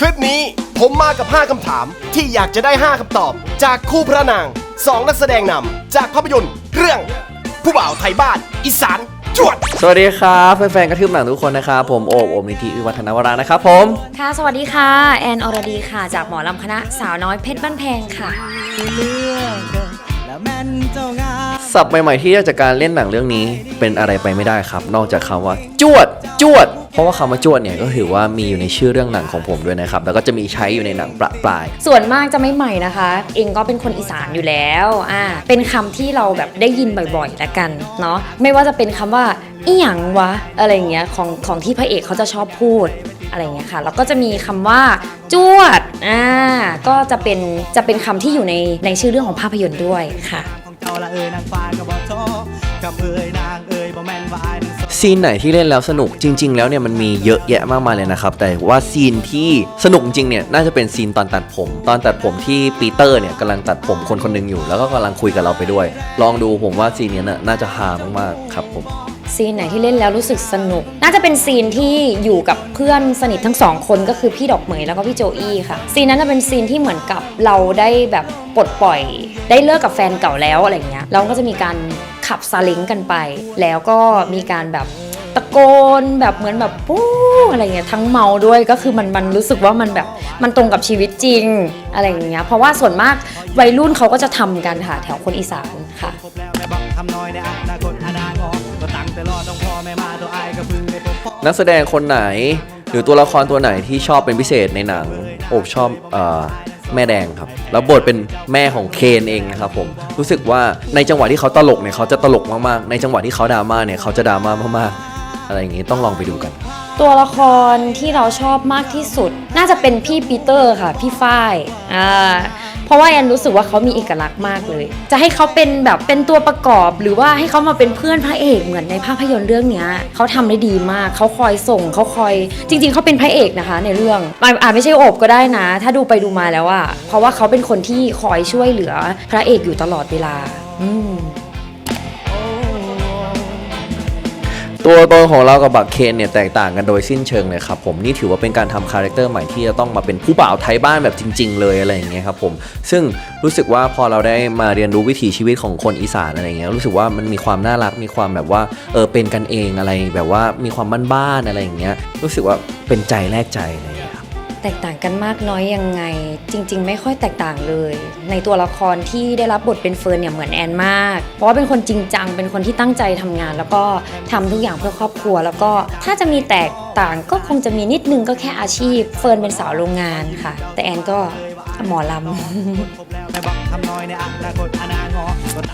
คลิปนี้ผมมากับ 5 คำถามที่อยากจะได้ 5 คำตอบ จากคู่พระนาง 2 นักแสดงนำจากภาพยนตร์ เรื่อง ผู้บ่าวไทยบ้าน อีสานจวด สวัสดีครับแฟนๆกระทืบหนังทุกคนนะครับผมโอบโอบนิธิวิวัฒนวรานะครับผม ค่ะ สวัสดีค่ะ แอนอรดีค่ะ จากหมอลำคณะสาวน้อยเพชรบ้านแพงค่ะ สับใหม่ๆที่ได้จากการเล่นหนังเรื่องนี้เป็นอะไรไปไม่ได้ครับ นอกจากคำว่า จวด จวดเพ ราะว่าคำว่าจวดเนี่ยก็ถือว่ามีอยู่ในชื่อเรื่องหนังของผมด้วยนะครับ แล้วก็จะมีใช้อยู่ในหนังประปราย ส่วนมากจะไม่ใหม่นะคะ เองก็เป็นคนอีสานอยู่แล้วอ่าเป็นคำที่เราแบบได้ยินบ่อยๆแล้วกันเนาะไม่ว่าจะเป็นคำว่าอีหยังวะอะไรอย่างเงี้ยของของที่พระเอกเขาจะชอบพูดอะไรอย่างเงี้ยค่ะแล้วก็จะมีคำว่าจวดอ่าก็จะเป็นจะเป็นคำที่อยู่ในในชื่อเรื่องของภาพยนตร์ด้วยค่ะ ของเก่าละเอ่ยนางฟ้าก็บอกโทษ กับเอ่ยนางเอ่ยบ่แม่นว่าอายนั้นสซีนไหนที่เล่นแล้วสนุกจริง ๆ แล้วเนี่ยมันมีเยอะแยะมากมายเลยนะครับ แต่ว่าซีนที่สนุกจริงๆเนี่ยน่าจะเป็นซีนตอนตัดผม ตอนตัดผมที่ปีเตอร์เนี่ยกำลังตัดผมคนคนหนึงอยู่ แล้วก็กำลังคุยกับเราไปด้วย ลองดูผมว่าซีนเนี้ยน่ะน่าจะฮามากๆครับผม ซีนไหนที่เล่นแล้วรู้สึกสนุก น่าจะเป็นซีนที่อยู่กับเพื่อนสนิททั้งสองคนก็คือพี่ดอกเหมยแล้วก็พี่โจอี้ค่ะ ซีนนั้นจะเป็นซีนที่เหมือนกับเราได้แบบปลดปล่อย ได้เลิกกับแฟนเก่าแล้วอะไรเงี้ยแล้วก็จะมีการ ขับซาเล้งกันไป แล้วก็มีการแบบตะโกนแบบเหมือนแบบปู้อะไรเงี้ยทั้งเมาด้วยก็คือมันมันรู้สึกว่ามันแบบมันตรงกับชีวิตจริงอะไรอย่างเงี้ยเพราะว่าส่วนมากวัยรุ่นเขาก็จะทำกันค่ะแถวคนอีสานค่ะพบแล้วแม่บอกทำน้อยในอนาคตอนาคตก็ตั้งแต่รอต้องพ่อแม่มาตัวอายก็เพึ่งได้พบพ่อนักแสดงคนไหน หรือตัวละครตัวไหนที่ชอบเป็นพิเศษในหนังโอบชอบเอ่อ แม่แดงครับ แล้วบทเป็นแม่ของเคนเองนะครับผม รู้สึกว่าในจังหวะที่เขาตลกเนี่ยเขาจะตลกมากๆ ในจังหวะที่เขาดราม่าเนี่ยเขาจะดราม่ามากๆ อะไรอย่างงี้ต้องลองไปดูกัน ตัวละครที่เราชอบมากที่สุด น่าจะเป็นพี่ปีเตอร์ค่ะ พี่ฝ้ายอ่า เพราะว่าแอนรู้สึกว่าเขามีเอกลักษณ์มากเลย จะให้เขาเป็นแบบเป็นตัวประกอบ หรือว่าให้เขามาเป็นเพื่อนพระเอกเหมือนในภาพยนตร์เรื่องนี้เขาทำได้ดีมากเขาคอยส่งเขาคอย จริง ๆเขาเป็นพระเอกนะคะ ในเรื่องอาจไม่ใช่โอบก็ได้นะ ถ้าดูไปดูมาแล้วอะเพราะว่าเขาเป็นคนที่คอยช่วยเหลือพระเอกอยู่ตลอดเวลา อืม ตัวตนของเรากับบักเคนเนี่ยแตกต่างกันโดยสิ้นเชิงเลยครับผมนี่ถือว่าเป็นการทำคาแรคเตอร์ใหม่ที่จะต้องมาเป็นผู้บ่าวไทยบ้านแบบจริง ๆ เลยอะไรอย่างเงี้ยครับผมซึ่งรู้สึกว่าพอเราได้มาเรียนรู้วิถีชีวิตของคนอีสานอะไรอย่างเงี้ยรู้สึกว่ามันมีความน่ารักมีความแบบว่าเออเป็นกันเองอะไรแบบว่ามีความบ้านๆอะไรอย่างเงี้ยรู้สึกว่าเป็นใจแลกใจเลย แตกต่างกันมากน้อยยังไง จริง ๆ ไม่ค่อยแตกต่างเลย ในตัวละครที่ได้รับบทเป็นเฟิร์นเนี่ยเหมือนแอนมาก เพราะว่าเป็นคนจริงจังเป็นคนที่ตั้งใจทำงาน แล้วก็ทำทุกอย่างเพื่อครอบครัว แล้วก็ถ้าจะมีแตกต่างก็คงจะมีนิดนึงก็แค่อาชีพ เฟิร์นเป็นสาวโรงงานค่ะ แต่แอนก็หมอลำ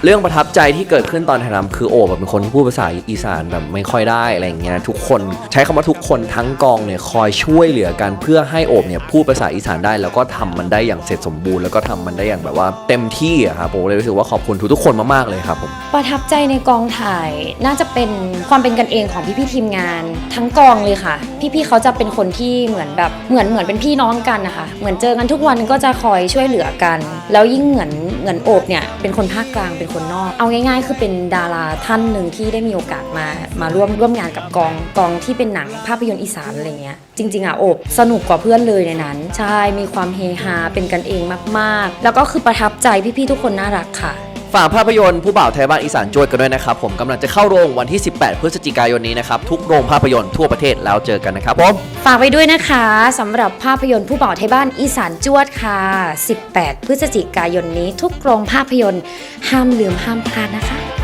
เรื่องประทับใจที่เกิดขึ้นตอนถ่ายทำคือโอบแบบเป็นคนที่พูดภาษาอีสานแบบไม่ค่อยได้อะไรอย่างเงี้ยทุกคนใช้คำว่าทุกคนทั้งกองเนี่ยคอยช่วยเหลือกันเพื่อให้โอบเนี่ยพูดภาษาอีสานได้ แล้วก็ทำมันได้อย่างเสร็จสมบูรณ์แล้วก็ทำมันได้อย่างแบบว่า เต็มที่อะครับผมเลยรู้สึกว่าขอบคุณทุกๆคนมากๆเลยครับผมประทับใจในกองถ่ายน่าจะเป็นความเป็นกันเองของพี่ๆทีมงาน ทั้งกองเลยค่ะ พี่ๆเขาจะเป็นคนที่เหมือนแบบเหมือนเหมือนเป็นพี่น้องกันนะคะเหมือนเจอกันทุกวันก็จะคอยช่วยเหลือกัน แล้วยิ่งเหมือนเหมือนโอบเนี่ยเป็นคนภาคกลางเป็นคนนอก เอาง่าย ๆ คือเป็นดาราท่านหนึ่งที่ได้มีโอกาสมามาร่วมร่วมงานกับกองกองที่เป็นหนังภาพยนตร์อีสานอะไรเงี้ยจริง ๆอะโอบสนุกกว่าเพื่อนเลยในนั้น ใช่มีความเฮฮาเป็นกันเองมาก ๆ แล้วก็คือประทับใจพี่ๆทุกคนน่ารักค่ะ ฝากภาพยนตร์ผู้บ่าวไทยบ้านอีสานจวดกันด้วยนะครับผมกำลังจะเข้าโรงวันที่ 18 พฤศจิกายนนี้นะครับทุกโรงภาพยนตร์ทั่วประเทศแล้วเจอกันนะครับผมฝากไว้ด้วยนะคะสำหรับภาพยนตร์ผู้บ่าวไทยบ้านอีสานจวดค่ะ 18 พฤศจิกายนนี้ทุกโรงภาพยนตร์ห้ามลืมห้ามพลาดนะคะ